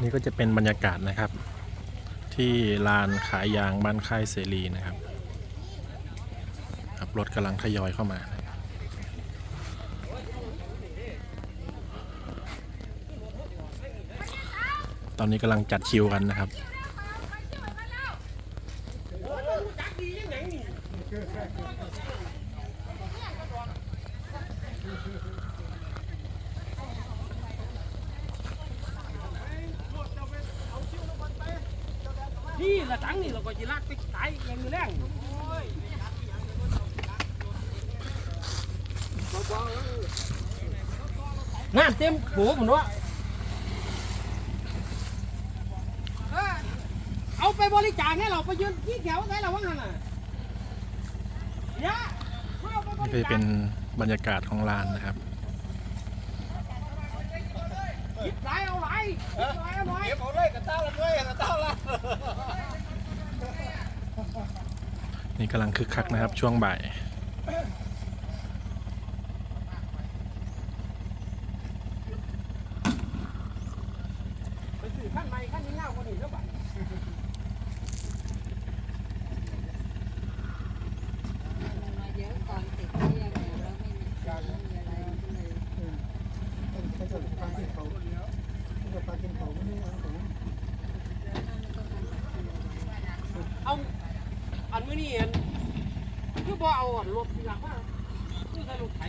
นี่ก็จะเป็นบรรยากาศนะครับ ที่ลานขายยางบ้านค่ายเสรีนะครับครับรถกำลังทยอยเข้ามาตอนนี้กำลังจัดคิวกันนะครับ นี่ละตังนี่เราก็จะลากไปตายอย่างนี้แรงน้ำเต็มโผผมว่าเอ้ยเอาไปบริจาคให้เราไปยืนที่แถวไหนเราว่างั้นน่ะยะเอาไปบนี่ริก็จะจาเป็คนบรรยากาศของลานนะครับหยิบไหลเอาไหลหยิบไหลเอาไหลเก็บเอาเลยกระเต้าละด้วยกระเต้าละ นี่กำลังคึกคักนะครับช่วงบ่ายเอา อันมื้อนี้เห็นคือบ่เอาอันรถที่หลังมาคือใส่รถไถ